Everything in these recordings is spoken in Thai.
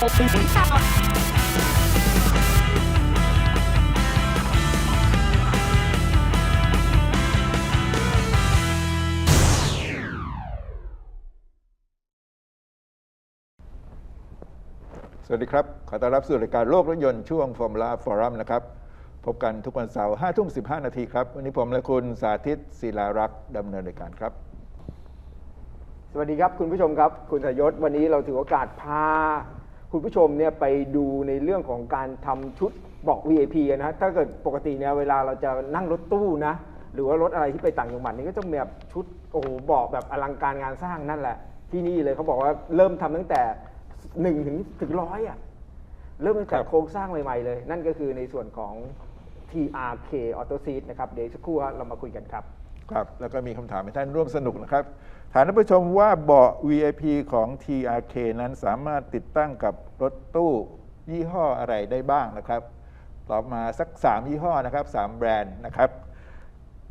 สวัสดีครับ ขอต้อนรับสู่รายการโลกรถยนต์ช่วงฟอร์มูล่าฟอรัมนะครับ พบกันทุกวันเสาร์5ทุ่ม15นาทีครับ วันนี้ผมและคุณสาธิตศิลารักษ์ดำเนินรายการครับ สวัสดีครับคุณผู้ชมครับ คุณสยศวันนี้เราถือโอกาสพา คุณผู้ชมเนี่ยไปดูในเรื่องของการทำชุดบอก VIP นะฮะถ้าเกิดปกติเนี่ยเวลาเราจะนั่งรถตู้นะหรือว่ารถอะไรที่ไปต่างจังหวัดนี่ก็ต้องมีแบบชุดโอ้โหบอกแบบอลังการงานสร้างนั่นแหละ ที่นี่เลยเขาบอกว่าเริ่มทำตั้งแต่หนึ่งถึงถึงร้อยอะเริ่มตั้งแต่โครงสร้างใหม่ ๆ เลย นั่นก็คือในส่วนของ TRK Auto Seat นะครับเดี๋ยวสักครู่เรามาคุยกันครับ ครับแล้วก็มีคำถามให้ท่านร่วมสนุกนะครับ ถามท่านผู้ชมว่าเบาะ VIP ของ TRK นั้นสามารถติดตั้งกับรถตู้ยี่ห้ออะไรได้บ้างนะครับตอบมาสัก 3 ยี่ห้อนะครับ 3 แบรนด์นะครับ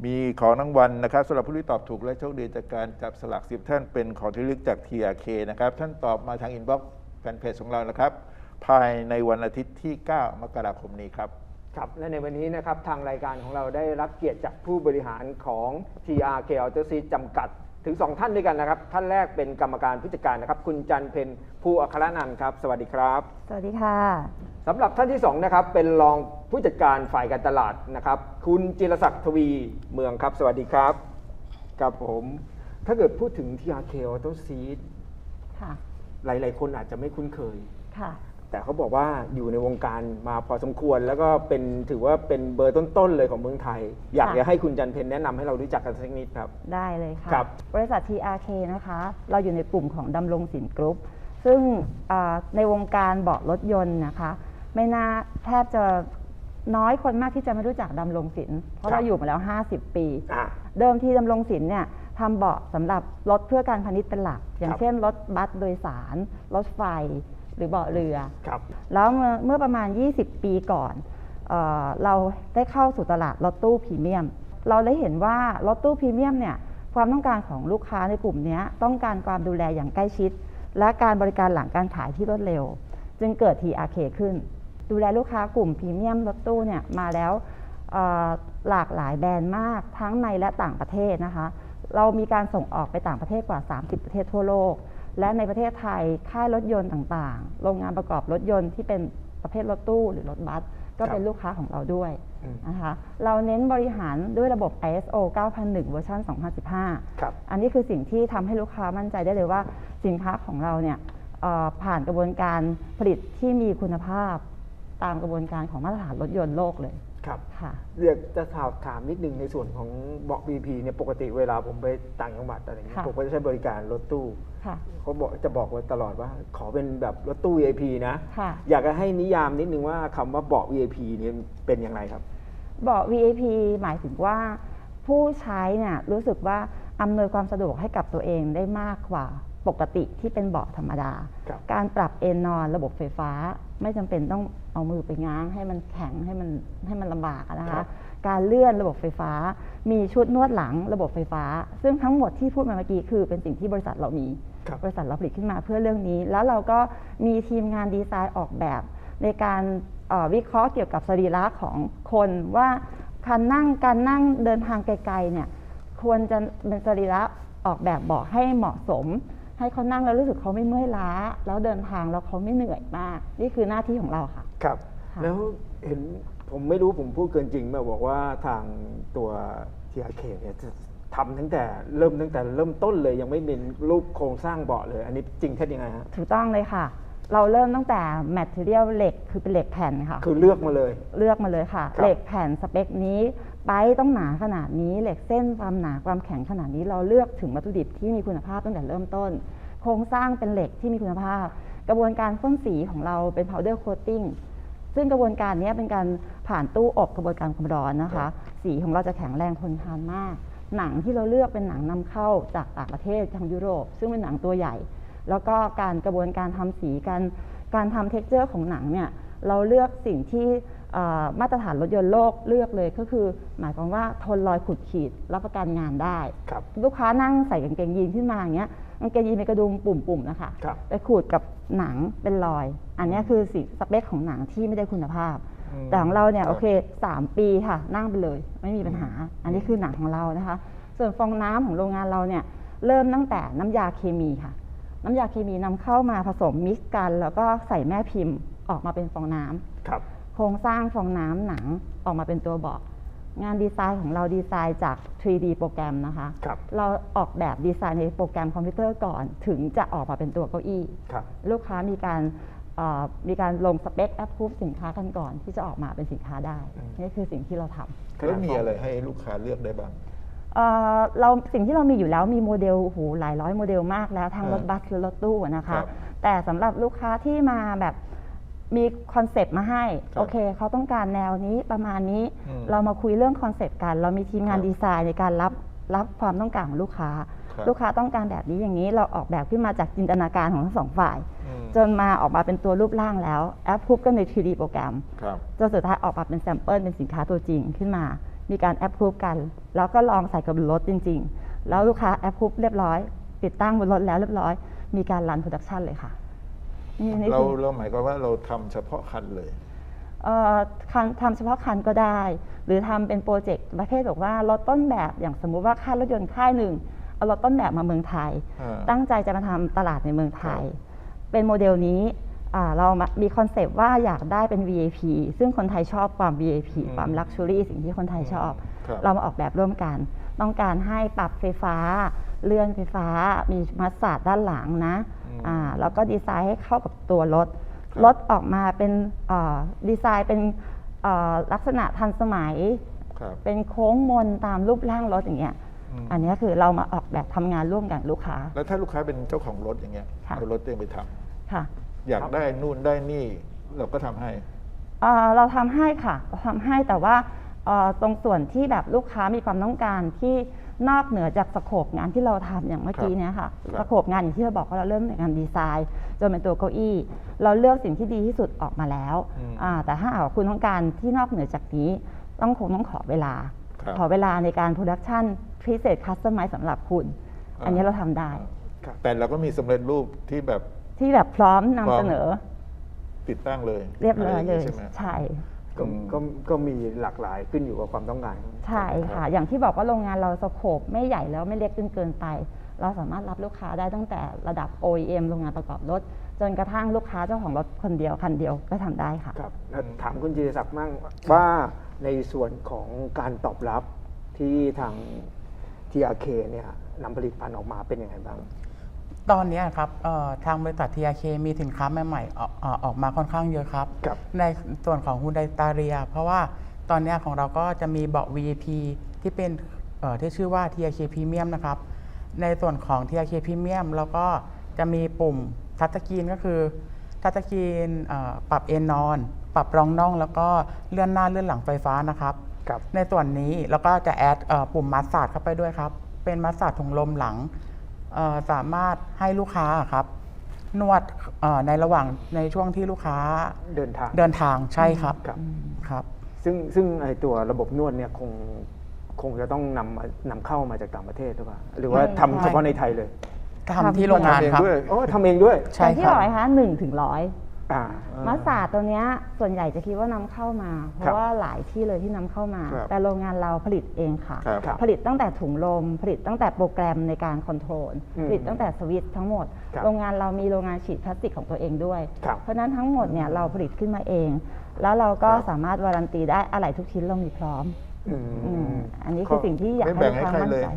มีของรางวัลนะครับสำหรับผู้ที่ตอบถูกและโชคดีจากการจับสลากสิบท่านเป็นของที่ลึกจาก TRK นะครับ ท่านตอบมาทางอินบ็อกซ์แฟนเพจของเรานะครับ ภายในวันอาทิตย์ที่ 9 มกราคมนี้ครับ ครับและในวันนี้นะครับทางรายการของเราได้รับเกียรติจากผู้บริหารของ TRK Auto Seat จำกัดถึง 2 ท่านด้วยกันนะครับ ท่านแรกเป็นกรรมการผู้จัดการนะครับ คุณจันเพนภูอัครนันท์ครับ สวัสดีครับ สวัสดีค่ะสำหรับท่านที่2นะครับเป็นรองผู้จัดการฝ่ายการตลาดนะครับ คุณจิรศักดิ์ทวีเมืองครับ สวัสดีครับครับผมถ้าเกิดพูดถึง TRK Auto Seat ค่ะ หลาย ๆ คนอาจจะไม่คุ้นเคยค่ะ แต่เขาบอกว่าอยู่ในวงการมาพอสมควร แล้วก็เป็นถือว่าเป็นเบอร์ต้นๆเลยของเมืองไทย อยากค่ะ จะให้คุณจันเพนแนะนำให้เรารู้จักกันสักนิดครับ ได้เลยค่ะ ครับบริษัท TRK นะคะ เราอยู่ในกลุ่มของดำรงสินกรุ๊ป ซึ่งอ่าในวงการเบาะรถยนต์นะคะ ไม่น่าแทบจะน้อยคนมากที่จะไม่รู้จักดำรงสิน เพราะเราอยู่มาแล้ว 50 ปี อ่าเดิมทีดำรงสินเนี่ยทำเบาะสำหรับรถเพื่อการพาณิชย์เป็นหลัก อย่าคงรับเช่นรถบัสโดยสาร รถไฟ หรือเบาะเรือ ครับแล้วเมื่อเมื่อประมาณ 20 ปีก่อนเออเราได้เข้าสู่ตลาดรถตู้พรีเมียม เราได้เห็นว่ารถตู้พรีเมียมเนี่ยความต้องการของลูกค้าในกลุ่มเนี้ยต้องการความดูแลอย่างใกล้ชิด และการบริการหลังการขายที่รวดเร็ว จึงเกิด TRK ขึ้น ดูแลลูกค้ากลุ่มพรีเมียมรถตู้เนี่ยมาแล้วเอ่อหลากหลายแบรนด์มากทั้งในและต่างประเทศนะคะ เรามีการส่งออกไปต่างประเทศกว่า 30 ประเทศทั่วโลก และในประเทศไทยค่ายรถยนต์ต่างๆ โรงงานประกอบรถยนต์ที่เป็นประเภทรถตู้หรือรถบัส ก็เป็นลูกค้าของเราด้วยอืมนะคะเราเน้นบริหารด้วยระบบ ISO 9001 เวอร์ชัน2015ครับอันนี้คือสิ่งที่ทำให้ลูกค้ามั่นใจได้เลยว่าสินค้าของเราเนี่ยเอ่อผ่านกระบวนการผลิตที่มีคุณภาพตามกระบวนการของมาตรฐานรถยนต์โลกเลย ครับค่ะเรียกจะถามถามนิดนึงในส่วนของเบาะ BP เนี่ยปกติเวลาผมไปต่างจังหวัดอะไรเงี้ยค่ะ ผมก็จะใช้บริการรถตู้ค่ะเขาบอกจะบอกไว้ตลอดว่า ขอเป็นแบบรถตู้ VIP นะ ค่ะ อยากจะให้นิยามนิดนึงว่าคำว่าเบาะ VIP เนี่ยเป็นอย่างไรครับ เบาะ VIP หมายถึงว่า ผู้ใช้เนี่ยรู้สึกว่าอำนวยความสะดวกให้กับตัวเองได้มากกว่า ปกติที่เป็นเบาะธรรมดา ครับการปรับเอนนอนระบบไฟฟ้า ไม่จำเป็นต้องเอามือไปง้าง ให้มันแข็งให้มันให้มันลำบากอะนะครัคะ บ การเลื่อนระบบไฟฟ้า มีชุดนวดหลังระบบไฟฟ้า ซึ่งทั้งหมดที่พูดมาเมื่อกี้คือเป็นสิ่งที่บริษัทเรามี ครับ บริษัทเราผลิตขึ้นมาเพื่อเรื่องนี้ แล้วเราก็มีทีมงานดีไซน์ออกแบบ ในการเอ่อวิเคราะห์เกี่ยวกับสรีระของคนว่าการนั่งการนั่งเดินทางไกลๆเนี่ยควรจะเป็นสรีระออกแบบเบาะให้เหมาะสม ให้เขานั่งแล้วรู้สึกเขาไม่เมื่อยล้า แล้วเดินทางแล้วเขาไม่เหนื่อยมาก นี่คือหน้าที่ของเราค่ะ ครับค่ะแล้วเห็นผมไม่รู้ผมพูดเกินจริงไหมาบอกว่าทางตัว TRK เนี่ยจะทำตั้งแต่เริ่มตั้งแต่เริ่มต้นเลยยังไม่เป็นรูปโครงสร้างเบาะเลย อันนี้จริงเท็จยังไงฮะถูกต้องเลยค่ะ เราเริ่มตั้งแต่ material เหล็กคือเป็นเหล็กแผ่นค่ะ คือเลือกมาเลย เลือกมาเลยค่ะครับเหล็กแผ่นสเปคนี้ไปต้องหนาขนาดนี้เหล็กเส้นความหนาความแข็งขนาดนี้เราเลือกถึงวัตถุดิบที่มีคุณภาพตั้งแต่เริ่มต้น โครงสร้างเป็นเหล็กที่มีคุณภาพ กระบวนการพ่นสีของเราเป็น powder coating ซึ่งกระบวนการนี้เป็นการผ่านตู้อบกระบวนการความร้อนนะครัคะบสีของเราจะแข็งแรงทนทานมาก หนังที่เราเลือกเป็นหนังนำเข้าจากต่างประเทศทางยุโรป ซึ่งเป็นหนังตัวใหญ่ แล้วก็การกระบวนการทำสีการการทำเท็กเจอร์ของหนังเนี่ยเราเลือกสิ่งที่เอ่อมาตรฐานรถยนต์โลกเลือกเลยก็คือ หมายความว่าทนรอยขุดขีดรับประกันงานได้ครับลูกค้านั่งใส่กางเกงยีนขึ้นมาอย่างเงี้ย กางเกงยีนเป็นกระดุมปุ่มๆนะคะ ครับ ไปขูดกับหนังเป็นรอย อันเนี้ยคือสิสเปคของหนังที่ไม่ได้คุณภาพ อืมแต่ของเราเนี่ยครับโอเค3ปีค่ะ นั่งไปเลย ไม่มีปัญหา อันนี้คือหนังของเรานะคะ ส่วนฟองน้ำของโรงงานเราเนี่ยเริ่มตั้งแต่น้ำยาเคมีค่ะ น้ำยาเคมีนำเข้ามาผสมมิกซ์กัน แล้วก็ใส่แม่พิมพ์ออกมาเป็นฟองน้ำ ครับ โครงสร้างฟองน้ำหนังออกมาเป็นตัวเบาะ งานดีไซน์ของเราดีไซน์จาก 3D โปรแกรมนะคะ ครับ เราออกแบบดีไซน์ในโปรแกรมคอมพิวเตอร์ก่อน ถึงจะออกมาเป็นตัวเก้าอี้ ครับ ลูกค้ามีการเอ่อมีการลงสเปคแอปพูฟสินค้ากันก่อน ที่จะออกมาเป็นสินค้าได้อืมนี่คือสิ่งที่เราทำ แล้วมีอะไรให้ลูกค้าเลือกได้บ้าง เอ่อเราสิ่งที่เรามีอยู่แล้วมีโมเดลโอ้โหหลายร้อยโมเดลมากแล้วทั้งรถอ่าบัสและรถตู้อะนะครัคะ บแต่สำหรับลูกค้าที่มาแบบ มีคอนเซปต์มาให้ ครับโอเค เขาต้องการแนวนี้ประมาณนี้ อืมเรามาคุยเรื่องคอนเซปต์กัน เรามีทีมงานครับดีไซน์ในการรับรับความต้องการของลูกค้า ครับ ลูกค้าต้องการแบบนี้อย่างนี้ เราออกแบบขึ้นมาจากจินตนาการของทั้งสองฝ่าย อืมจนมาออกมาเป็นตัวรูปร่างแล้วแอปพูฟก็ใน 3D โปรแกรม ครับ จนสุดท้ายออกมาเป็นแซมเปิลเป็นสินค้าตัวจริงขึ้นมา มีการแอปพูฟกัน แล้วก็ลองใส่กับบนรถจริง ๆ แล้วลูกค้าแอปพูฟเรียบร้อย ติดตั้งบนรถแล้วเรียบร้อย มีการรันโปรดักชันเลยค่ะ นี่นี่เราคือเราหมายความว่าเราทำเฉพาะคันเลย เอ่อคันทำเฉพาะคันก็ได้ หรือทำเป็นโปรเจกต์ประเภทบอกว่ารถต้นแบบอย่างสมมุติว่าค่ายรถยนต์ค่ายหนึ่งเอารถต้นแบบมาเมืองไทย อ่า ตั้งใจจะมาทำตลาดในเมืองไทย เป็นโมเดลนี้อ่าเรามามีคอนเซปต์ว่าอยากได้เป็น VIP ซึ่งคนไทยชอบความ VIP อืมความลักชัวรี่สิ่งที่คนไทยชอบ ครับ เรามาออกแบบร่วมกัน ต้องการให้ปรับไฟฟ้า เลื่อนไฟฟ้ามีมัสสาดด้านหลังนะอืมอ่าแล้วก็ดีไซน์ให้เข้ากับตัวรถครับรถออกมาเป็นอ่าดีไซน์เป็นอ่าลักษณะทันสมัยครับเป็นโค้งมนตามรูปร่างรถอย่างเงี้ยอืมอันเนี้ยคือเรามาออกแบบทำงานร่วมกับลูกค้า แล้วถ้าลูกค้าเป็นเจ้าของรถอย่างเงี้ยค่ะเอารถตัวเองไปทำค่ะ อยากได้นู่นได้นี่เราก็ทำให้เอ่อเราทำให้ค่ะเราทำให้แต่ว่าเอ่อตรงส่วนที่แบบลูกค้ามีความต้องการที่ นอกเหนือจากสโคปงานที่เราทำอย่างเมื่อกี้เนี้ยค่ะครับสโคปงานอย่างที่เราบอกว่าเราเริ่มจากงานดีไซน์จนเป็นตัวเก้าอี้ เราเลือกสิ่งที่ดีที่สุดออกมาแล้วอืมอ่าแต่ถ้าหากว่าคุณต้องการที่นอกเหนือจากนี้ ต้องคงต้องขอเวลา ครับขอเวลาในการโปรดักชันพิเศษคัสตอมไมซ์สำหรับคุณ อ่า อันนี้เราทำได้ครับแต่เราก็มีสำเร็จรูปที่แบบ ที่แบบพร้อมนำพร้อม เสนอติดตั้งเลยเรียบร้อยะไางเลงี้ยใช่ไหม ใช่ ก็อืมก็ก็มีหลากหลายขึ้นอยู่กับความต้องการใช่ค่ะ อย่างที่บอกว่าโรงงานเราสโคปไม่ใหญ่แล้วไม่เล็กจนเกินไป เราสามารถรับลูกค้าได้ตั้งแต่ระดับ OEM โรงงานประกอบรถ จนกระทั่งลูกค้าเจ้าของรถคนเดียวคันเดียวก็ทำได้ค่ะครับแล้วถามคุณจิรศักดิ์มั่งว่าในส่วนของการตอบรับที่ทาง TRK เนี่ยนำผลิตภัณฑ์ออกมาเป็นยังไงบ้าง ตอนเนี้ยครับเอ่อทางบริษัท TRK มีสินค้าใหม่ๆออกเอ่อออกมาค่อนข้างเยอะครับ ครับ ในส่วนของ Hyundai Staria เพราะว่าตอนเนี้ยของเราก็จะมีเบาะ VIP ที่เป็นเอ่อที่ชื่อว่า TRK Premium นะครับ ในส่วนของ TRK Premium เราก็จะมีปุ่มทัชสกรีนก็คือทัชสกรีนเอ่อปรับเอนนอน ปรับรองน่อง แล้วก็เลื่อนหน้าเลื่อนหลังไฟฟ้านะครับ ครับ ในส่วนนี้เราก็จะแอดเอ่อปุ่มมัสซาดเข้าไปด้วยครับ เป็นมัสซาดถุงลมหลังเอ่อ สามารถให้ลูกค้าครับ นวดเอ่อในระหว่างในช่วงที่ลูกค้าเดินทางเดินทางใช่ครับครับครับ ซึ่งซึ่งไอตัวระบบนวดเนี่ยคงคงจะต้องนำมานำเข้ามาจากต่างประเทศหรือเปล่าหรือว่าไม่ทำเฉพาะในไทยเลยทำที่โรงงานทำเองครับด้วยโอ้ทำเองด้วยใช่อย่างที่ครับบอกนะคะหนึ่งถึงร้อย อ่า มัสสาดตัวเนี้ยส่วนใหญ่จะคิดว่านำเข้ามา เพครัราะบว่าหลายที่เลยที่นำเข้ามา ครับแต่โรงงานเราผลิตเองค่ะ ครับครับผลิตตั้งแต่ถุงลม ผลิตตั้งแต่โปรแกรมในการคอนโทรลอืมผลิตตั้งแต่สวิตช์ทั้งหมด ครับโรงงานเรามีโรงงานฉีดพลาสติกของตัวเองด้วย ครับเพราะฉะนั้นทั้งหมดเนี่ยเราผลิตขึ้นมาเอง แล้วเราก็ครับ สามารถวารันตีได้อะไรทุกชิ้นเรามีพร้อมอืม อืมอันนี้คือสิ่งที่อยากไม่ให้แบ่ลูงกให้ค้าใครมั่นเลย ใจ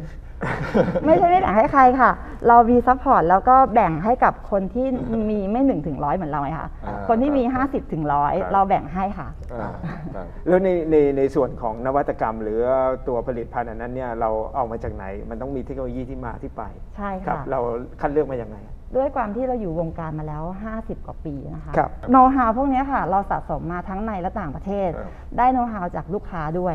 ไม่ใช่ไม่แบ่งให้ใครค่ะ เรามีซัพพอร์ตแล้วก็แบ่งให้กับคนที่มีไม่หนึ่งถึงร้อยเหมือนเราไงคะอ่าคนที่มีครับ50ถึงร้อยครับ เราแบ่งให้ค่ะ อ่าครับแล้วในในในส่วนของนวัตกรรม หรือตัวผลิตภัณฑ์อันนั้นเนี่ยเราเอามาจากไหน มันต้องมีเทคโนโลยีที่มาที่ไปใช่ครัค่ะ เราคัดเลือกมาอย่างไง ด้วยความที่เราอยู่วงการมาแล้ว 50 กว่าปีนะคะครับโน้ตฮาวพวกเนี้ยค่ะ เราสะสมมาทั้งในและต่างประเทศ ครับ ได้โน้ตฮาวจากลูกค้าด้วย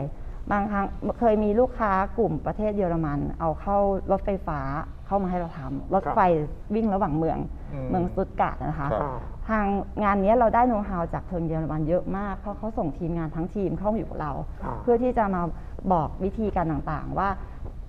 บางครั้งเคยมีลูกค้ากลุ่มประเทศเยอรมัน เอาเข้ารถไฟฟ้าเข้ามาให้เราทำรถครับไฟวิ่งระหว่างเมืองอืมเมืองสตุตการ์ดนะคะครับอ่าทางงานเนี้ยเราได้โน้ตฮาวจากทางเยอรมันเยอะมาก เพราะเขาส่งทีมงานทั้งทีมเข้ามาอยู่กับเราอ่าเพื่อที่จะมาบอกวิธีการต่างๆ ว่า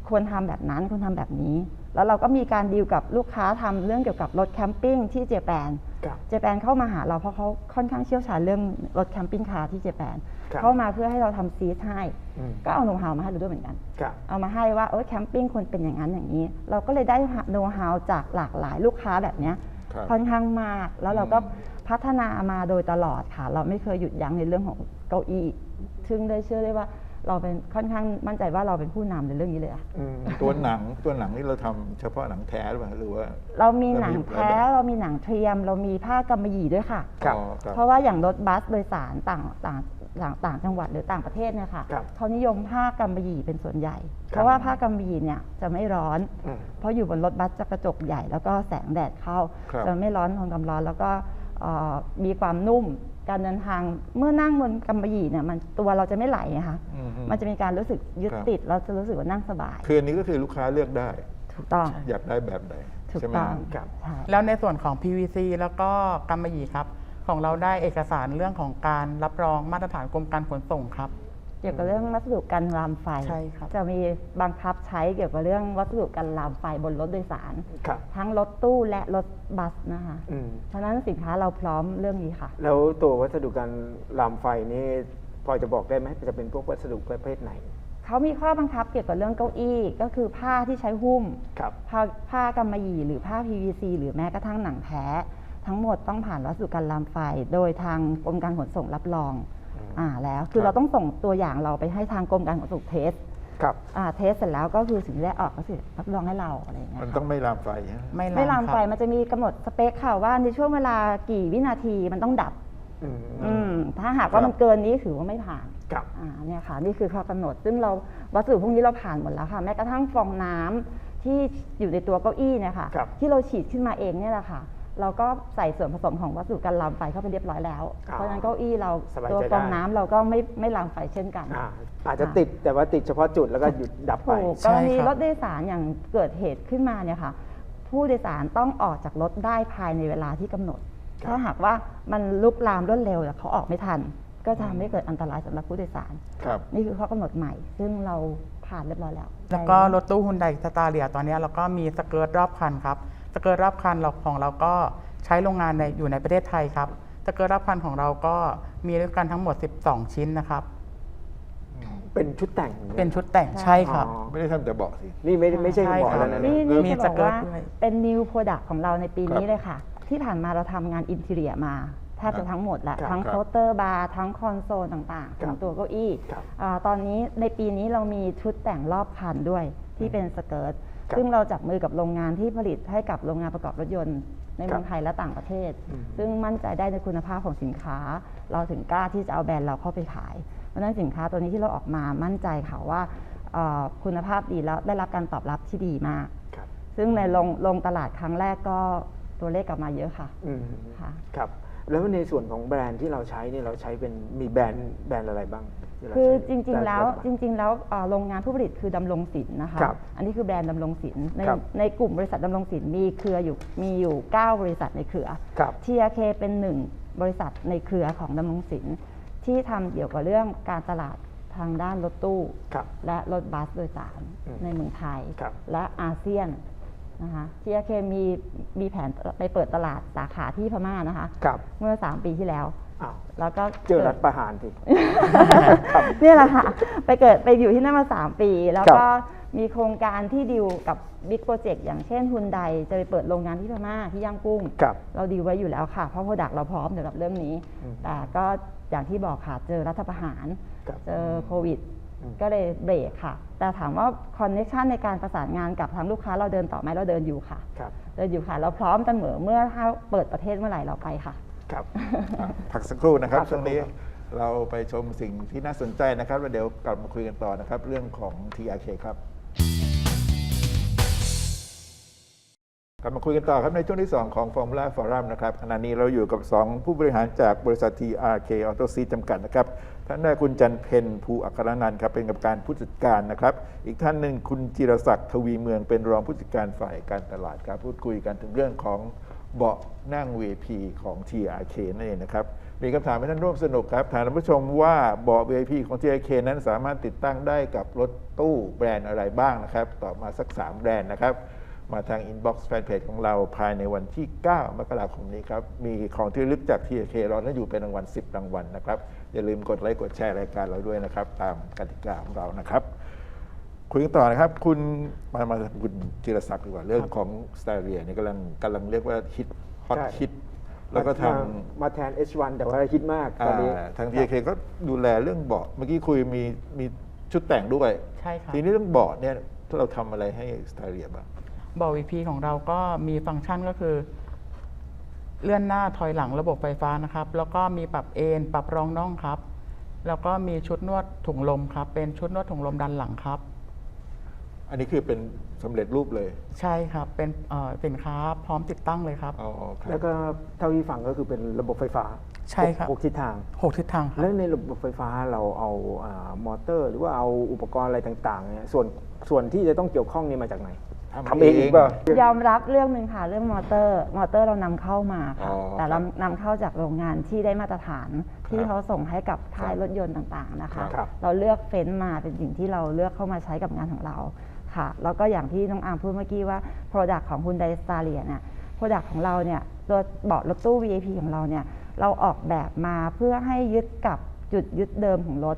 ควรทำแบบนั้นควรทำแบบนี้ แล้วเราก็มีการดีลกับลูกค้าทำเรื่องเกี่ยวกับรถแคมปิ้งที่เจแปนครับเจแปนเข้ามาหาเราเพราะเขาค่อนข้างเชี่ยวชาญเรื่องรถแคมปิ้งคาร์ที่เจแปน ครับเข้ามาเพื่อให้เราทำซีทให้ อืม ก็เอาโน้ตฮาวมาให้เราด้วยเหมือนกัน ครับ เอามาให้ว่าเออแคมปิ้งควรเป็นอย่างนั้นอย่างนี้ เราก็เลยได้โน้ตฮาวจากหลากหลายลูกค้าแบบเนี้ยครับ ค่อนข้างมาก แล้วเราก็อืมพัฒนามาโดยตลอดค่ะ เราไม่เคยหยุดยั้งในเรื่องของเก้าอี้ซึ่งได้เชื่อได้ว่าเราเป็นค่อนข้างมั่นใจว่าเราเป็นผู้นำในเรื่องนี้เลยอะ อืมตัวหนังตัวหนังนี่เราทำเฉพาะหนังแท้หรือเปล่าหรือว่า เรามีหนังเรามีแท้เรามีหนังเทียม เรามีผ้ากำมะหยี่ด้วยค่ะ ครับ อ๋อครับ เพราะว่าอย่างรถบัสโดยสารต่างต่าง ต่างต่างจังหวัดหรือต่างประเทศเนี่ยค่ะครับเขานิยมผ้ากำมะหยี่เป็นส่วนใหญ่ครับเพราะว่าผ้ากำมะหยี่เนี่ยจะไม่ร้อน อืมเพราะอยู่บนรถบัสจะกระจกใหญ่ แล้วก็แสงแดดเข้า ครับ จะไม่ร้อนทนความร้อน แล้วก็เอ่อมีความนุ่มการเดินทางเมื่อนั่งบนกำมะหยี่เนี่ยมันตัวเราจะไม่ไหลนะคะอืมมันจะมีการรู้สึกยึดครับ ติดเราจะรู้สึกว่านั่งสบายคืออันนี้ก็คือลูกค้าเลือกได้ ถูกต้องอยากได้แบบไหนถูกใช่ไหมต้องครับ ใช่ แล้วในส่วนของ PVC แล้วก็กำมะหยี่ครับ ของเราได้เอกสารเรื่องของการรับรองมาตรฐานกรมการขนส่งครับ เกี่ยวกับเรื่องวัสดุกันรามไฟ ใช่ครับ จะมีบังคับใช้เกี่ยวกับเรื่องวัสดุกันรามไฟบนรถโดยสาร ครับทั้งรถตู้และรถบัสนะคะ อืมฉะนั้นสินค้าเราพร้อมเรื่องนี้ค่ะ แล้วตัววัสดุการลามไฟนี่พอจะบอกได้ไหมจะเป็นพวกวัสดุประเภทไหน เขามีข้อบังคับเกี่ยวกับเรื่องเก้าอี้ ก็คือผ้าที่ใช้หุ้ม ครับ ผ้าผ้ากำมะหยี่หรือผ้า PVC หรือแม้กระทั่งหนังแท้ ทั้งหมดต้องผ่านวัสดุการลามไฟ โดยทางกรมการขนส่งรับรองอืมอ่าแล้วคือครับเราต้องส่งตัวอย่างเราไปให้ทางกรมการขนส่งเทสครับอ่าเทสเสร็จแล้วก็คือสิ่งที่ได้ออกก็คือรับรองให้เราอะไรอย่างเงี้ยมันค่ะต้องไม่ลามไฟใช่ไหมไม่ไม่ลามครับไฟมันจะมีกำหนดสเปคค่ะว่าในช่วงเวลากี่วินาทีมันต้องดับอืมอืมถ้าหากว่าครับมันเกินนี้ถือว่าไม่ผ่านครับอ่าเนี่ยค่ะ นี่คือข้อกำหนด ซึ่งเราวัสดุพวกนี้เราผ่านหมดแล้วค่ะ แม้กระทั่งฟองน้ำที่อยู่ในตัวเก้าอี้เนี่ยค่ะครับที่เราฉีดขึ้นมาเองเนี่ยแหละค่ะ เราก็ใส่ส่วนผสมของวัสดุกันลามไฟเข้าไปเรียบร้อยแล้ว อ่าเพราะฉะนั้นเก้าอี้เราสบายใจตัวฟองได้ น้ำเราก็ไม่ไม่ลามไฟเช่นกัน อ่าอาจจะติดแต่ว่าติดเฉพาะจุดแล้วก็หยุดดับไป ถูกใช่กรณีครับ รถโดยสารอย่างเกิดเหตุขึ้นมาเนี่ยค่ะ ผู้โดยสารต้องออกจากรถได้ภายในเวลาที่กำหนด ครับถ้าหากว่ามันลุกลามรวดเร็วแต่เขาออกไม่ทัน ก็จะทำให้เกิดอันตรายสำหรับผู้โดยสาร ครับ นี่คือข้อกำหนดใหม่ ซึ่งเราผ่านเรียบร้อยแล้วแล้วก็รถตู้ฮุนไดสตาเรียตอนนี้เราก็มีสเกิร์ตรอบคันครับ สเกิร์ตรอบคันเราของเราก็ใช้โรงงานในอยู่ในประเทศไทยครับสเกิร์ตรอบคันของเราก็มีด้วยกันทั้งหมด 12 ชิ้นนะครับ เป็นชุดแต่งอย่างงี้ยเป็นชุดแต่งใช่ครับอ๋อไม่ได้ทำแต่เบาะสิ นี่ไม่ได้ไม่ใช่ใช่หมอครับแล้วนะนี่เนี่ย นี่มีจะบอกว่าสเกิร์ตด้วย เป็น new product ของเราในปีครับนี้เลยค่ะ ที่ผ่านมาเราทำงานอินเท i รียมาแทบครัจะบทั้งหมดแหละ ครับทั้งครับ เคาน์เตอร์บาร์ทั้งคอนโซลต่างๆครัขบองตัวเก้าอี้ครับอาตอนนี้ในปีนี้เรามีชุดแต่งรอบคันด้วยที่เป็นสเกิร์ตครับ ซึ่งเราจับมือกับโรงงานที่ผลิตให้กับโรงงานประกอบรถยนต์ ในเมืองไทยและต่างประเทศอืมซึ่งมั่นใจได้ในคุณภาพของสินค้า เราถึงกล้าที่จะเอาแบรนด์เราเข้าไปขาย เพราะฉะนั้นสินค้าตัวนี้ที่เราออกมามั่นใจค่ะว่าเอ่อคุณภาพดีแล้วได้รับการตอบรับที่ดีมากครับซึ่งในลงลงตลาดครั้งแรกก็ตัวเลขกลับมาเยอะค่ะอืมค่ะครับ แล้วในส่วนของแบรนด์ที่เราใช้เนี่ยเราใช้เป็นมีแบรนด์แบรนด์อะไรบ้างที่เาคือใช้จริง ๆ แล้วได้จริง ๆ แล้วเอ่อโรงงานผู้ผลิตคือดำรงศิลป์นะคะ ครับอันนี้คือแบรนด์ดำรงศิลป์ในครับ ในกลุ่มบริษัทดำรงศิลป์มีเครืออยู่มีอยู่ 9 บริษัทในเครือ ครับ TRK เป็นหนึ่งบริษัทในเครือของดำรงศิลป์ที่ทำเกี่ยวกับเรื่องการตลาดทางด้านรถตู้ ครับและรถบัสโดยสารอืมในเมืองไทย ครับและอาเซียน นะคะทีอาเคมีมีแผนไปเปิดตลาดสาขาที่พม่านะคะ ครับเมื่อ 3 ปีที่แล้ว อ้าวแล้วก็เจอรัฐประหารสิเนี่ยแหละค่ะ ไปเกิดไปอยู่ที่นั่นมา 3 ปี แล้วครับก็มีโครงการที่ดิวกับบิ๊กโปรเจกต์อย่างเช่นฮุนไดจะไปเปิดโรงงานที่พม่าที่ย่างกุ้ง ครับ เราดีลไว้อยู่แล้วค่ะ เพราะโปรดักเราพร้อมสำหรับเรื่องนี้ อืมแต่ก็อย่างที่บอกค่ะ เจอรัฐประหาร ครับ เจอโควิดอืม ก็เลยเบรกค่ะ แต่ถามว่าคอนเน t ชันในการประสานงานกับทางลูกค้าเราเดินต่อไหมเราเดินอยู่ค่ะ ครับ เดินอยู่ค่ะ เราพร้อมเสมอเมื่อถ้าเปิดประเทศเมื่อไหร่เราไปค่ะ ครับอะพักสักครู่นะครับพักสัช่กวงครู่นี้ครับเราไปชมสิ่งที่น่าสนใจนะครับแล้วเดี๋ยวกลับมาคุยกันต่อนะครับ เรื่องของ TRK ครับกลับมาคุยกันต่อครับในช่วงที่ 2 ของ Formula Forum นะครับขณะนี้เราอยู่กับ 2 ผู้บริหารจากบริษัท TRK Auto Seat จำกัดนะครับ ท่านแรกคุณจันเพนภูอัครนันท์ครับเป็นกรรมการผู้จัดการนะครับ อีกท่านหนึ่งคุณจิรศักดิ์ทวีเมืองเป็นรองผู้จัดการฝ่ายการตลาดครับ พูดคุยกันถึงเรื่องของเบาะนั่ง VIP ของ TRK นั่นเองนะครับ มีคำถามให้ท่านร่วมสนุกครับ ถามท่านผู้ชมว่าเบาะ VIP ของ TRK นั้นสามารถติดตั้งได้กับรถตู้แบรนด์อะไรบ้างนะครับ ตอบมาสัก 3 แบรนด์นะครับ มาทางอินบ็อกซ์แฟนเพจของเราภายในวันที่ 9 มกราคมนี้ครับ มีของที่ระลึกจาก TK รอท่านอยู่เป็นรางวัล 10 รางวัลนะครับ อย่าลืมกดไลค์กดแชร์รายการเราด้วยนะครับ ตามกติกาของเรานะครับ คุยกันต่อนะครับ คุณมามาคุณจิรศักดิ์ดีกว่าเรื่องของสไตเรียนี่กำลังกำลังเรียกว่าฮิตฮอตใช่ ฮิตแล้วก็ทางมมาแทน H1 แต่ว่าฮิตมากตอนนี้ อ่าทาง TK ก็ดูแลเรื่องเบาะเมื่อกี้คุยมีมีชุดแต่งด้วย ใช่ครับ ทีนี้เรื่องเบาะเนี่ยเราทำอะไรให้สไตเรียบ้างเบาะ VP ของเราก็มีฟังก์ชันก็คือ เลื่อนหน้าถอยหลังระบบไฟฟ้านะครับ แล้วก็มีปรับเอนปรับรองน่องครับ แล้วก็มีชุดนวดถุงลมครับ เป็นชุดนวดถุงลมดันหลังครับ อันนี้คือเป็นสำเร็จรูปเลยใช่ครับ เป็นเอ่อสินค้าพร้อมติดตั้งเลยครับ อ๋อครับแล้วก็เท่าที่ฟังก็คือเป็นระบบไฟฟ้าใช่ครับ หกทิศทาง หกทิศทางครับ แล้วในระบบไฟฟ้าเราเอาอามอเตอร์ หรือว่าเอาอุปกรณ์อะไรต่างๆเนี่ยส่วนส่วนที่จะต้องเกี่ยวข้องเนี่ยมาจากไหน ทำเองอีกเปล่ายอมรับเรื่องหนึ่งค่ะเรื่องมอเตอร์ มอเตอร์เรานำเข้ามาค่ะ อ๋อแต่เรานำเข้าจากโรงงานที่ได้มาตรฐานที่ครับเขาส่งให้กับค่ายครับรถยนต์ต่างๆนะคะ ครับ เราเลือกเฟ้นมาเป็นสิ่งที่เราเลือกเข้ามาใช้กับงานของเราค่ะ แล้วก็อย่างที่น้องอาร์มพูดเมื่อกี้ว่า Product ของคุณไดสตาเลียเนี่ย Product ของเราเนี่ยตัวเบาะรถตู้ VIP ของเราเนี่ยเราออกแบบมาเพื่อให้ยึดกับจุดยึดเดิมของรถ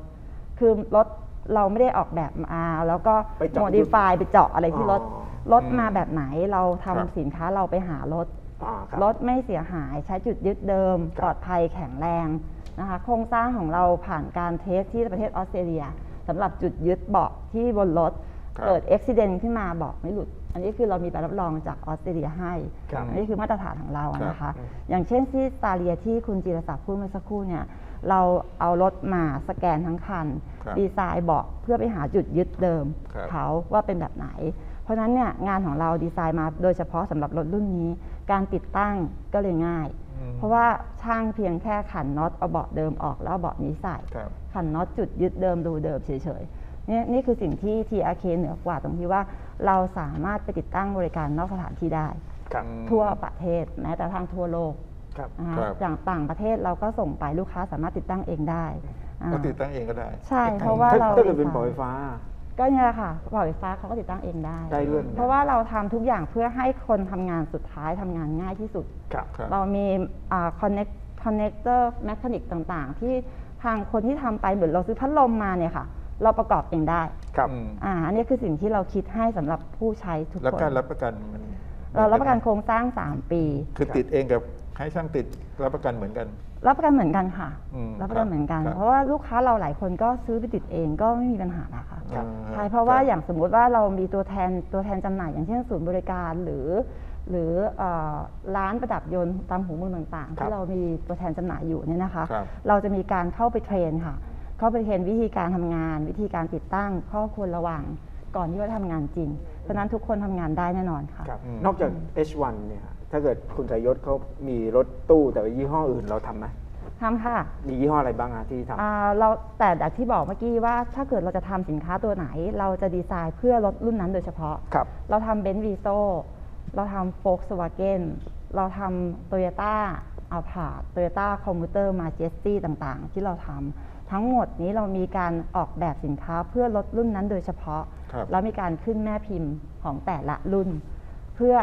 คือรถ เราไม่ได้ออกแบบมาแล้วก็ไปเจาะโมดิฟายไปเจาะอะไรที่รถอ๋อรถมาแบบไหนเราทำครับ สินค้าเราไปหารถ อ่าครับรถไม่เสียหายใช้จุดยึดเดิม ครับปลอดภัยแข็งแรงนะคะ โครงสร้างของเราผ่านการเทสที่ประเทศออสเตรเลียสำหรับจุดยึดเบาะที่บนรถครับเกิดอุบิเหตุขึ้นมาเบาะไม่หลุด อันนี้คือเรามีใบรับรองจากออสเตรเลียให้ ครับอันนี้คือมาตรฐานของเราอะนะครัคะบอย่างเช่นที่สตาเลียที่คุณจิรศักดิ์พูดเมื่อสักครู่เนี่ย เราเอารถมาสแกนทั้งคัน ครับดีไซน์เบาะเพื่อไปหาจุดยึดเดิมครับเขาว่าเป็นแบบไหน เพราะฉะนั้นเนี่ยงานของเราดีไซน์มาโดยเฉพาะสำหรับรถรุ่นนี้ การติดตั้งก็เลยง่าย อืมเพราะว่าช่างเพียงแค่ขันน็อตเอาเบาะเดิมออกแล้วเอาเบาะนี้ใส่ครับ ขันน็อตจุดยึดเดิมดูเดิมเฉยๆนี่นี่คือสิ่งที่ TRK เหนือกว่าตรงที่ว่าเราสามารถไปติดตั้งบริการนอกสถานที่ได้ ครับ ทั่วประเทศแม้แต่ทางทั่วโลก ครับนะคะครับ อย่างต่างประเทศเราก็ส่งไปลูกค้าสามารถติดตั้งเองได้อ่าก็ติดตั้งเองก็ได้ ใช่เพราะว่าถ้าเราถ้าเกิดเป็นเบาะไฟฟ้า ก็เนี่ยค่ะเบาะไฟฟ้าเขาก็ติดตั้งเองได้ ได้ด้วยหมือนเพกันราะว่าเราทำทุกอย่างเพื่อให้คนทำงานสุดท้ายทำงานง่ายที่สุด ครับ ครับ เรามีคอนเนคคอนเนคเตอร์แมชานิกต่างๆ ที่ทางคนที่ทำไปเหมือนเราซื้อพัดลมมาเนี่ยค่ะ เราประกอบเองได้ครับ อืมอ่าอันนี้คือสิ่งที่เราคิดให้สำหรับผู้ใช้ทุกแล้วคนการรับประกันมันเรารับประกันโครงสร้าง 3 ปี คือติดเองกับ ให้ช่างติดรับประกันเหมือนกัน รับประกันเหมือนกันค่ะ อืมรับประกันเหมือนกัน ครับเพราะว่าลูกค้าเราหลายคนก็ซื้อไปติดเองก็ไม่มีปัญหานะคะครับใช่เพราะว่าครับ อย่างสมมุติว่าเรามีตัวแทนตัวแทนจำหน่ายอย่างเช่นศูนย์บริการหรือ หรือเออร้านประดับยนต์ตามหูเมืองต่างๆ ครับที่เรามีตัวแทนจำหน่ายอยู่เนี่ยนะคะ ครับเราจะมีการเข้าไปเทรนค่ะ เข้าไปเทรนวิธีการทำงาน วิธีการติดตั้งข้อควรระวังก่อนที่จะทำงานจริงเพราะฉะนั้นทุกคนทำงานได้แน่นอนค่ะ ครับอืมนอกจาก H1 เนี่ย ถ้าเกิดคุณสายยศเขามีรถตู้แต่ว่ายี่ห้ออื่นเราทำไหมทำค่ะมียี่ห้ออะไรบ้างอะที่ทำอ่าเราแต่อย่างที่บอกเมื่อกี้ว่าถ้าเกิดเราจะทำสินค้าตัวไหน เราจะดีไซน์เพื่อรถรุ่นนั้นโดยเฉพาะ ครับ เราทำเบนซ์วีโซเราทำโฟกสวาเกนเราทำโตโยต้าอัลพาโตโยต้าคอมพิวเตอร์มาเจสตี้ต่างๆ ที่เราทำทั้งหมดนี้เรามีการออกแบบสินค้าเพื่อรถรุ่นนั้นโดยเฉพาะ ครับ แล้วมีการขึ้นแม่พิมพ์ของแต่ละรุ่น เพื่อ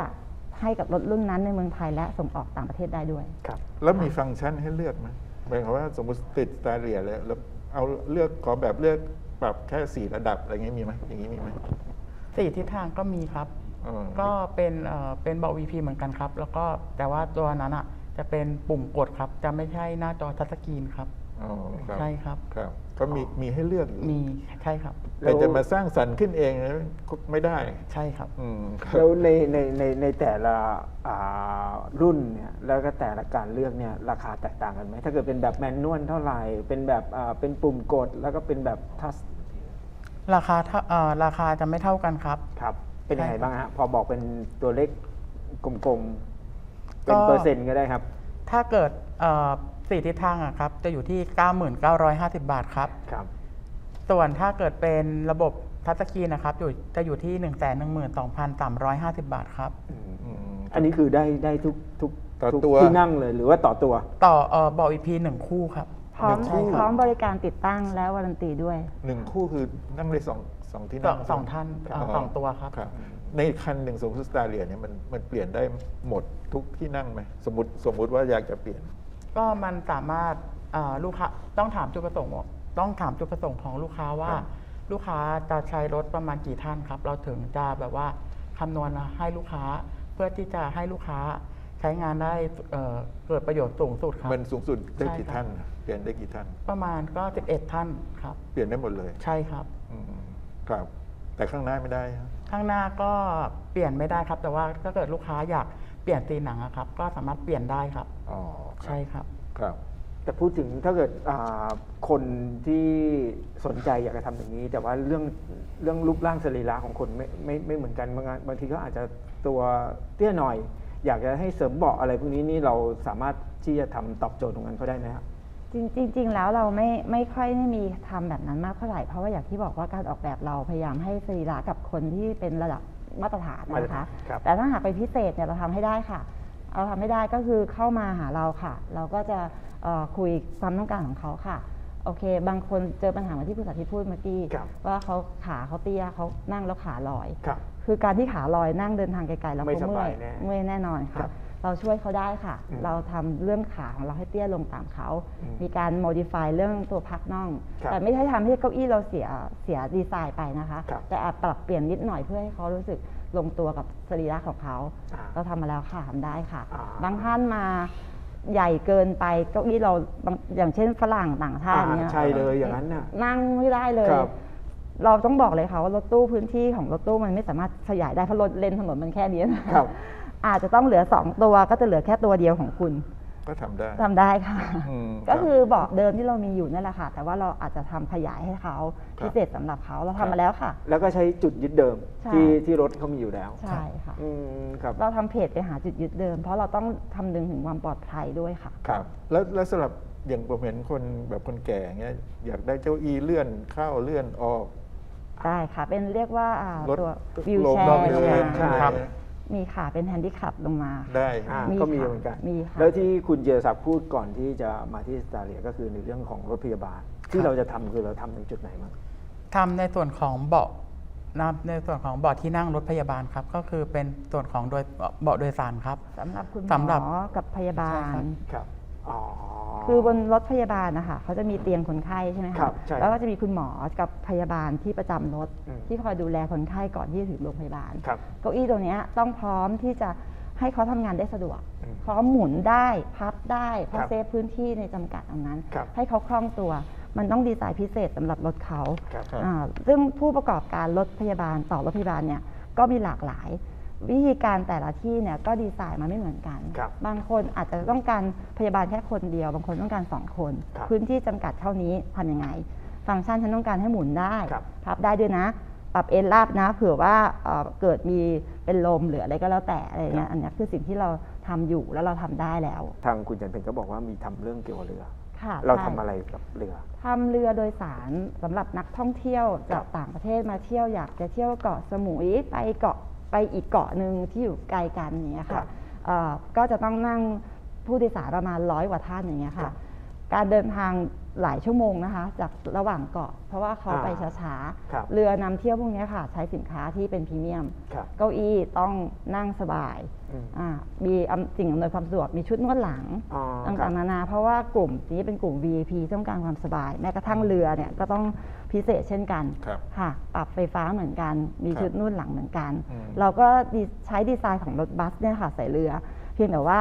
ให้กับรถรุ่นนั้นในเมืองไทยและส่งออกต่างประเทศได้ด้วย ครับแล้วมีฟังก์ชันให้เลือกไหมหมายความว่าสมมติติดสไตล์เรียแล้วแล้วเอาเลือกขอแบบเลือกปรับแค่สี่ระดับอะไรเงี้ยมีไหมอย่างนี้มีไหมสี่ทิศทางก็มีครับ อ๋อก็เป็นเอ่อเป็นเบาะ VP เหมือนกันครับ แล้วก็แต่ว่าตัวนั้นอะจะเป็นปุ่มกดครับ จะไม่ใช่หน้าจอทัชสกรีนครับ อ๋อครับใช่ครับ ครับ ก็มีมีให้เลือกอยู่มีใช่ครับแต่จะมาสร้างสรรค์ขึ้นเองนะไม่ได้ใช่ครับอืมครับแล้วในในในในแต่ละอ่ารุ่นเนี่ยแล้วก็แต่ละการเลือกเนี่ยราคาแตกต่างกันไหมถ้าเกิดเป็นแบบแมนนวลเท่าไหร่เป็นแบบอ่าเป็นปุ่มกด แล้วก็เป็นแบบทัชราคาเท่าเอ่อราคาจะไม่เท่ากันครับครับ เป็นยังไงใช่ครับบ้างฮะพอบอกเป็นตัวเลขกลมๆเป็นก็เปอร์เซ็นต์ก็ได้ครับ ถ้าเกิด เอ่อสี่ทิศทางอะครับจะอยู่ที่ 9950 บาทครับ ครับ ส่วนถ้าเกิดเป็นระบบทัชสกรีนนะครับอยู่จะอยู่ที่ 112,350 บาทครับอืมอันนี้คือได้ได้ทุกทุกต่อทุกตัว ที่นั่งเลยหรือว่าต่อตัว ต่อเอ่อบอกอีพีหนึ่งคู่ครับ พร้อมหนึ่งคู่พร้อมบริการติดตั้งและวารันตีด้วย หนึ่งคู่คือนั่งได้สองสองที่สนั่องงสองท่านเอ่อสองตัวครับ ครับ ในคันหนึ่งสมมติสตาร์เลียเนี่ยมันมันเปลี่ยนได้หมดทุกที่นั่งไหมสมมติสมมุติว่าอยากจะเปลี่ยน ก็มันสามารถอ่าลูกค้าต้องถามจุดประสงค์ต้องถามจุดประสงค์ของลูกค้าว่า ครับ ลูกค้าจะใช้รถประมาณกี่ท่านครับ เราถึงจะแบบว่าคำนวณให้ลูกค้าเพื่อที่จะให้ลูกค้าใช้งานได้เอ่อเกิดประโยชน์สูงสุดครับ มันสูงสุดได้ใช่กี่ครับ ท่าน เปลี่ยนได้กี่ท่าน ประมาณก็ 11 ท่านครับ เปลี่ยนได้หมดเลยใช่ครับ อืมครับ แต่ข้างหน้าไม่ได้ครับข้างหน้าก็เปลี่ยนไม่ได้ครับ แต่ว่าถ้าเกิดลูกค้าอยากเปลี่ยนตีหนังอะครับ ก็สามารถเปลี่ยนได้ครับ อ๋อใช่ครับ ครับ แต่พูดถึงถ้าเกิดอ่าคนที่สนใจอยากจะทำอย่างนี้ แต่ว่าเรื่องเรื่องรูปร่างสรีระของคนไม่ไม่ไม่เหมือนกันบางงานบางทีก็อาจจะตัวเตี้ยหน่อย อยากจะให้เสริมเบาะอะไรพวกนี้นี่เราสามารถที่จะทำตอบโจทย์ตรงนั้นเขาได้ไหมครับ จริงจริง ๆ แล้วเราไม่ไม่ค่อยได้มีทำแบบนั้นมากเท่าไหร่เพราะว่าอย่างที่บอกว่าการออกแบบเราพยายามให้สรีระกับคนที่เป็นระดับ มาตรฐานมาตรนะฐาคะ นครับแต่ถ้าหากไปพิเศษเนี่ยเราทำให้ได้ค่ะ เราทำให้ได้ก็คือเข้ามาหาเราค่ะ เราก็จะเอ่อคุยความต้องการของเขาค่ะ โอเค บางคนเจอปัญหาเหมือนที่คุณสาธิตพูดเมื่อกี้ครับ ว่าเขาขาเขาเตี้ยเขานั่งแล้วขาลอย ครับ คือการที่ขาลอยนั่งเดินทางไกลๆแล้วไม่เขาสเมื่บาอยยแน่เมื่อยแน่นอนครัค่ะ บ เราช่วยเขาได้ค่ะ อืมเราทำเรื่องขาของเราให้เตี้ยลงตามเขา อืมมีการ modify เรื่องตัวพักน่อง ครับแต่ไม่ใช่ทำให้เก้าอี้เราเสียเสียดีไซน์ไปนะคะ ครับแต่อาจปรับเปลี่ยนนิดหน่อยเพื่อให้เขารู้สึกลงตัวกับสรีระของเขา อ่าเราทำมาแล้วค่ะทำได้ค่ะ อ่าบางท่านมาใหญ่เกินไปเก้าอี้เราบางอย่างเช่นฝรั่งต่างชาติเนี่ยอ่าใช่เลยอย่างนั้นน่ะนั่งไม่ได้เลย ครับ เราต้องบอกเลยค่ะว่ารถตู้พื้นที่ของรถตู้มันไม่สามารถขยายได้เพราะรถเลนถนนมันแค่นี้นะครับ อาจจะต้องเหลือสองตัวก็จะเหลือแค่ตัวเดียวของคุณ ก็ทำได้ ทำได้ค่ะ อืมก็ครับคือเบาะเดิมที่เรามีอยู่นั่นแหละค่ะ แต่ว่าเราอาจจะทำขยายให้เขาครับ พิเศษสำหรับเขาเราครัทำบมาแล้วค่ะ แล้วก็ใช้จุดยึดเดิมใช่ ที่ที่รถเขามีอยู่แล้วใช่ค่ะ อืมครับ เราทำเพจไปหาจุดยึดเดิม เพราะเราต้องคำนึงถึงความปลอดภัยด้วยค่ะ ครับ แล้วแล้วสำหรับอย่างผมเห็นคนแบบคนแก่เงี้ยอยากได้เจ้าอี้เลื่อนเข้าเลื่อนออก ได้ค่ะ เป็นเรียกว่าอ่ารถตัววิวลงแชลงร์ไปลงเลื่มาอนใช่ ครับ มีขาเป็นแฮนดิคับลงมาค่ะ ได้อ่ามีก็มีค่ะเหมือนกัน มีค่ะ แล้วที่คุณเจรศักดิ์พูดก่อนที่จะมาที่สตาเลียก็คือในเรื่องของรถพยาบาล ที่เราจะทำคือเราทำในจุดไหนบ้างทำในส่วนของเบาะนะครับในส่วนของเบาะที่นั่งรถพยาบาลครับ ก็คือเป็นส่วนของโดยเบาะโดยสารครับ สำหรับคุณหมสำหรับ อกับพยาบาใช่ลครับ ครับอ๋อคือบนรถพยาบาลนะคะเขาจะมีเตียงคนไข้ใช่ไหมครัคะบใช่แล้วก็จะมีคุณหมอกับพยาบาลที่ประจำรถ อืมที่คอยดูแลคนไข้ก่อนที่จะถึงโรงพยาบาลครับเก้าอี้ตัวเนี้ยต้องพร้อมที่จะให้เขาทำงานได้สะดวกอืมพร้อมหมุนได้พับได้เพครัราะบเซฟพื้นที่ในจำกัดตรงนั้น ครับให้เขาคล่องตัว มันต้องดีไซน์พิเศษสำหรับรถเขาครับครับอ่าซึ่งผู้ประกอบการรถพยาบาลต่อรถพยาบาลเนี่ยก็มีหลากหลาย วิธีการแต่ละที่เนี่ยก็ดีไซน์มาไม่เหมือนกันครับบางคนอาจจะต้องการพยาบาลแค่คนเดียว บางคนต้องการสองคน ครับพื้นที่จำกัดเท่านี้ทำยังไง ฟังก์ชันฉันต้องการให้หมุนได้ครับ พับได้ด้วยนะ ปรับเอนราบนะ เผื่อว่าเอ่อเกิดมีเป็นลมหรืออะไรก็แล้วแต่อะไรเงี้ยอันเนี้ยคือสิ่งที่เราทำอยู่แล้วเราทำได้แล้วทางคุณจันเพ็ญก็บอกว่ามีทำเรื่องเกี่ยวกับเรือ ค่ะเราใช่ ทำอะไรกับเรือ ทำเรือโดยสารสำหรับนักท่องเที่ยวครัจากบต่างประเทศมาเที่ยวอยากจะเที่ยวเกาะสมุยไปเกาะ ไปอีกเกาะหนึ่งที่อยู่ไกลกันอย่างเงี้ยครัค่ะบเอ่อก็จะต้องนั่งผู้โดยสารประมาณร้อยกว่าท่านอย่างเงี้ยครัค่ะบการเดินทางหลายชั่วโมงนะคะ จากระหว่างเกาะ เพราะว่าเขาอ่าไปช้าครับๆ เรือนำเที่ยวพวกเนี้ยค่ะ ใช้สินค้าที่เป็นพรีเมียม ครับเก้าอี้ต้องนั่งสบายอืมอ่ามีอำสิ่งอำนวยความสะดวกมีชุดนวดหลังอ๋อต่ครัาบงๆนานาเพราะว่ากลุ่มนี้เป็นกลุ่ม VIP ที่ต้องการความสบาย แม้กระทั่งเรือเนี่ยก็ต้อง พิเศษเช่นกันครับค่ะปรับไฟฟ้าเหมือนกัน มีครับชุดนุ่นหลังเหมือนกัน อืม เราก็ดีใช้ดีไซน์ของรถบัสเนี่ยค่ะใส่เรือ เพียงแต่ว่า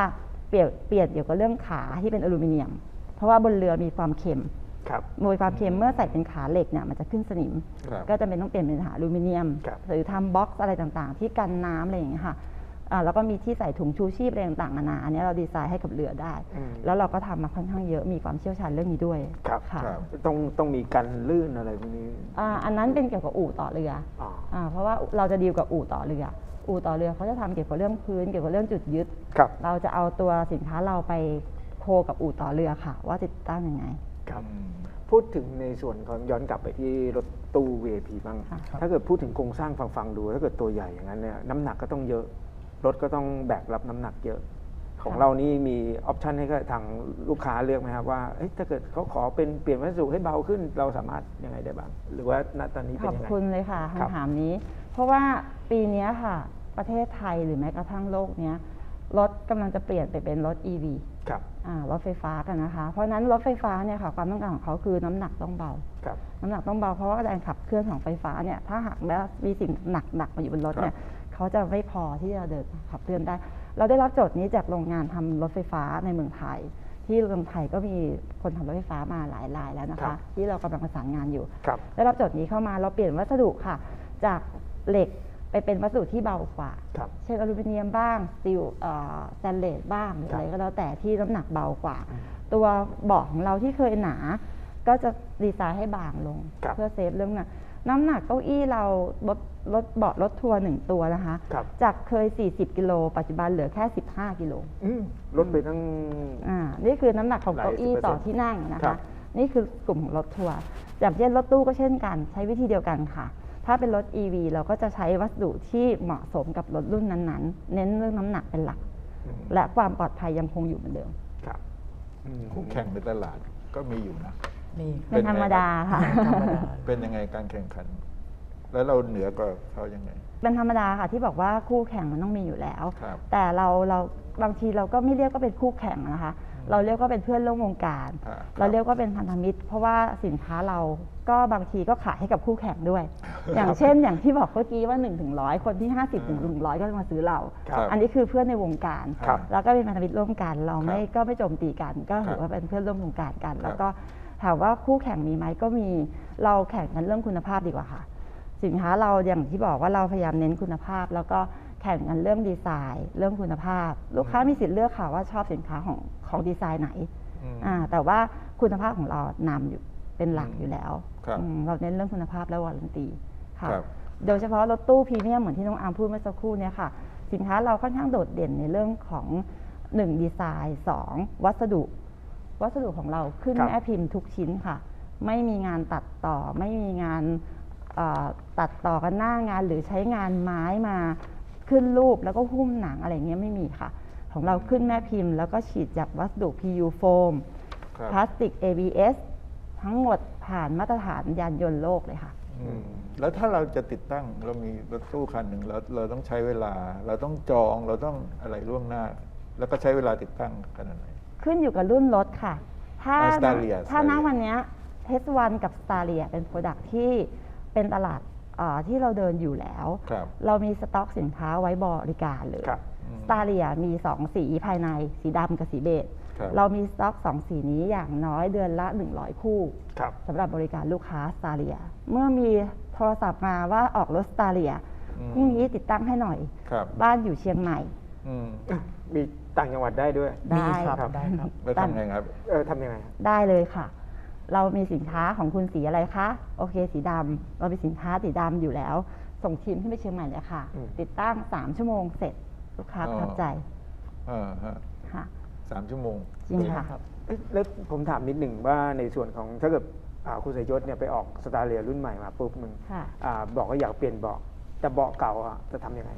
เปลี่ยนเปลี่ยนเกี่ยวกับเรื่องขาที่เป็นอลูมิเนียม เพราะว่าบนเรือมีความเค็มครับ มีความเค็มเมื่อใส่เป็นขาเหล็กเนี่ยมันจะขึ้นสนิม ครับ ก็จะเป็นต้องเปลี่ยนเป็นขาอลูมิเนียม ครับ หรือทำบ็อกซ์อะไรต่างๆ ที่กันน้ำอะไรอย่างเงี้ยค่ะอ่า แล้วก็มีที่ใส่ถุงชูชีพอะไรต่างๆนานาอันนี้เราดีไซน์ให้กับเรือได้อืมแล้วเราก็ทำมาค่อนข้างเยอะมีความเชี่ยวชาญเรื่องนี้ด้วยครับค่ะครับต้องต้องมีกันลื่นอะไรพวกนี้อ่าอันนั้นเป็นเกี่ยวกับอู่ต่อเรืออ๋ออ่าเพราะว่าเราจะดีลกับอู่ต่อเรือ อู่ต่อเรือเขาจะทำเกี่ยวกับเรื่องพื้นเกี่ยวกับเรื่องจุดยึดครับเราจะเอาตัวสินค้าเราไปโคกับอู่ต่อเรือค่ะ ว่าติดตั้งยังไงครับอืมพูดถึงในส่วนของย้อนกลับไปที่รถตู้ VIP บ้างค่ะถ้าเกิดพูดถึงโครงสร้างฟังฟังๆดู ถ้าเกิดตัวใหญ่อย่างนั้นเนี่ยน้ำหนักก็ต้องเยอะ รถก็ต้องแบกรับน้ำหนักเยอะ ของเรานี่มีออปชันให้กับทางลูกค้าเลือกไหมครับว่าเอ๊ะถ้าเกิดเขาขอเป็นเปลี่ยนวัสดุให้เบาขึ้นเราสามารถยังไงได้บ้าง หรือว่าณตอนนี้ขเป็นอบยังไงคุณเลยค่ะครับคำถามนี้ เพราะว่าปีเนี้ยค่ะ ประเทศไทยหรือแม้กระทั่งโลกเนี้ยรถกำลังจะเปลี่ยนไปเป็นรถ EV ครับอ่ารถไฟฟ้ากันนะคะ เพราะฉะนั้นรถไฟฟ้าเนี่ยค่ะความต้องการของเขาคือน้ำหนักต้องเบาครับน้ำหนักต้องเบาเพราะว่าแรงขับเคลื่อนของไฟฟ้าเนี่ยถ้าหากแม้มีสิ่งหนักหนักๆมาอยู่บนรถเนี่ย เขาจะไม่พอที่จะเดินขับเคลื่อนได้ เราได้รับโจทย์นี้จากโรงงานทำรถไฟฟ้าในเมืองไทย ที่เมืองไทยก็มีคนทำรถไฟฟ้ามาหลายรายแล้วนะครัคะบที่เรากำลังประสานงานอยู่ครับได้รับโจทย์นี้เข้ามาเราเปลี่ยนวัสดุค่ะ จากเหล็กไปเป็นวัสดุที่เบากว่าครับเช่นอลูมิเนียมบ้างสตีลสแตนเลสบ้างหรือครับอะไรก็แล้วแต่ที่น้ำหนักเบากว่า ตัวเบาะของเราที่เคยหนา ก็จะดีไซน์ให้บางลงครับเพื่อเซฟเรื่องน้ำหนัก น้ำหนักเก้าอี้เรารถรถเบาะรถทัวร์หนึ่งตัวนะคะ ครับ จากเคย 40 กิโลปัจจุบันเหลือแค่ 15 กิโลอืมลดไปตั้ง อ่านี่คือน้ำหนักของเก้าอี้หลายสิบเปอร์เซ็นต์ต่อที่นั่งนะครัคะ บ นี่คือกลุ่มของรถทัวร์อย่างเช่นรถตู้ก็เช่นกัน ใช้วิธีเดียวกันค่ะ ถ้าเป็นรถ EV เราก็จะใช้วัสดุที่เหมาะสมกับรถรุ่นนั้นๆ เน้นเรื่องน้ำหนักเป็นหลัก อืมและความปลอดภัยยังคงอยู่เหมือนเดิม ครับอืมคู่แข่งในตลาดก็มีอยู่นะ มีเป็นเป็นธรรมดาค่ะ ธรรมดาเป็นยังไงการแข่งขัน แล้วเราเหนือกว่าเขายังไง เป็นธรรมดาค่ะที่บอกว่าคู่แข่งมันต้องมีอยู่แล้ว ครับ แต่เราเราบางทีเราก็ไม่เรียกว่าเป็นคู่แข่งนะคะ เราเรียกว่าเป็นเพื่อนร่วมวงการครับ เราเรียกว่าเป็นพันธมิตร เพราะว่าสินค้าเราก็บางทีก็ขายให้กับคู่แข่งด้วย อย่างเช่น อย่างที่บอกเมื่อกี้ว่า1นถึงร้อยคนที่ 50ถึงหนึ่งร้อยก็จะมาซื้อเรา ครับอันนี้คือเพื่อนในวงการ ครับ แล้วก็เป็นพันธมิตรร่วมกัน เราไม่ครับก็ไม่โจมตีกัน ก็ถืครัอบว่าเป็นเพื่อนร่วมวงการกันครับแล้วก็ ถามว่าคู่แข่งมีไหมก็มีเราแข่งกันเรื่องคุณภาพดีกว่าค่ะ สินค้าเราอย่างที่บอกว่าเราพยายามเน้นคุณภาพ แล้วก็แข่งกันเรื่องดีไซน์ เรื่องคุณภาพ ลูกค้ามีสิทธิ์เลือกค่ะว่าชอบสินค้าของของดีไซน์ไหนอืมอ่าแต่ว่าคุณภาพของเรานำอยู่เป็นหลักอืมอยู่แล้วครับอืมเราเน้นเรื่องคุณภาพและวารันตีค่ะครับโดยเฉพาะรถตู้พรีเมียมเหมือนที่น้องอาร์มพูดเมื่อสักครู่เนี่ยค่ะ สินค้าเราค่อนข้างโดดเด่นในเรื่องของ 1 ดีไซน์ 2 วัสดุ วัสดุของเราขึ้นครับ แม่พิมพ์ทุกชิ้นค่ะ ไม่มีงานตัดต่อ ไม่มีงานเอ่อตัดต่อกันหน้างานหรือใช้งานไม้มาขึ้นรูปแล้วก็หุ้มหนังอะไรเงี้ยไม่มีค่ะ ของเราขึ้นแม่พิมพ์ แล้วก็ฉีดจากวัสดุ PU โฟมครับพลาสติก ABS ทั้งหมดผ่านมาตรฐานยานยนต์โลกเลยค่ะ อืมแล้วถ้าเราจะติดตั้งเรามีรถตู้คันหนึ่งเราเราต้องใช้เวลา เราต้องจองเราต้องอะไรล่วงหน้า แล้วก็ใช้เวลาติดตั้งขนาดไหน ขึ้นอยู่กับรุ่นรถค่ะ ถ้าอ่า Staria ถ้าณ Staria วันเนี้เทสวันกับ s t a r เ i a เป็นโปรดักที่เป็นตลาดเอ่อที่เราเดินอยู่แล้ว ครับ เรามีสต็อกสินค้าไว้บริการเลยครับอืม s t a r เ i a มี 2 สีภายในสีดำกับสีเบจครับ เรามีสต็อก 2 สีนี้อย่างน้อยเดือนละ 100 คู่ ครับ สำหรับบริการลูกค้า s t a r เ i a เมื่อมีโทรศัพท์มาว่าออกรถ s t a r เ i a อืม พรุ่งนี้ติดตั้งให้หน่อย ครับบ้านอยู่เชียงใหม่ อืม มี ต่างจังหวัดได้ด้วย ได้มีครับครับได้ครับแล้วทำไงครับ เออทำยังไงครับ ได้เลยค่ะ เรามีสินค้าของคุณสีอะไรคะ โอเค สีดำเรามีสินค้าสีดำอยู่แล้ว ส่งทีมขึ้นไปเชียงใหม่เลยค่ะ อืม ติดตั้ง 3 ชั่วโมงเสร็จลูกค้าอ๋ปอระทับใจอ่าฮะค่ะ สามชั่วโมงจริงค่ะ เอ๊ะแล้วผมถามนิดหนึ่งว่าในส่วนของถ้าเกิดอ่าคุณสายยศเนี่ยไปออกสตาร์เรียรุ่นใหม่มาปุ๊บหนึ่งค่ะ อ่าบอกว่าอยากเปลี่ยนเบาะแต่เบาะเก่าอะจะทำยังไง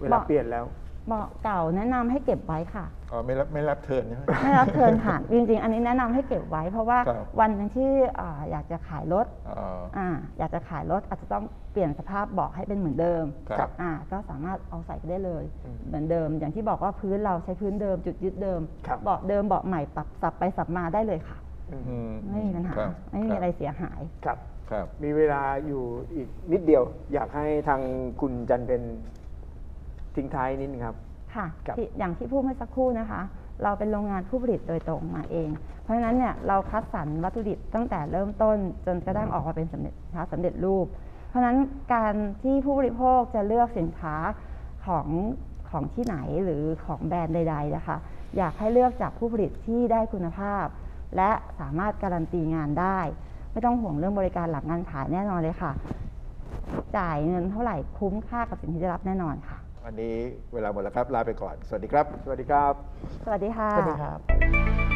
เวลาเบาะ เปลี่ยนแล้วเบาะเก่าแนะนำให้เก็บไว้ค่ะ อ๋อไม่รับไม่รับเทิร์นใช่ไหม ไม่รับเทิร์นค่ะ จริงๆ อันนี้แนะนำให้เก็บไว้เพราะว่าครับ วันหนึงที่อ่าอยากจะขายรถอ๋อ อ่าอยากจะขายรถอาจจะต้องเปลี่ยนสภาพเบาะให้เป็นเหมือนเดิมครับ อ่าก็สามารถเอาใส่ไปได้เลยอืมเหมือนเดิม อย่างที่บอกว่าพื้นเราใช้พื้นเดิมจุดยึดเดิมครับ เบาะเดิมเบาะใหม่ปรับสับไปสับมาได้เลยค่ะ อืมอืมไม่มีปัญหา ครับไม่มีอะไรเสียหาย ครับ ครับ มีเวลาอยู่อีกนิดเดียว อยากให้ทางคุณจันเป็น ทิ้งท้ายนิดนึงครับ ค่ะครับ ที่อย่างที่พูดเมื่อสักครู่นะคะ เราเป็นโรงงานผู้ผลิตโดยตรงมาเอง เพราะฉะนั้นเนี่ยเราคัดสรรวัตถุดิบตั้งแต่เริ่มต้นจนกระทั่งออกมาเป็นสำเร็จสินค้าสำเร็จรูป เพราะฉะนั้นการที่ผู้บริโภคจะเลือกสินค้าของของที่ไหนหรือของแบรนด์ใด ๆนะคะ อยากให้เลือกจากผู้ผลิตที่ได้คุณภาพ และสามารถการันตีงานได้ ไม่ต้องห่วงเรื่องบริการหลังงานขายแน่นอนเลยค่ะ จ่ายเงินเท่าไหร่คุ้มค่ากับสิ่งที่ได้รับแน่นอนค่ะ วันนี้เวลาหมดแล้วครับ ลาไปก่อน สวัสดีครับ สวัสดีครับ สวัสดีค่ะ สวัสดีครับ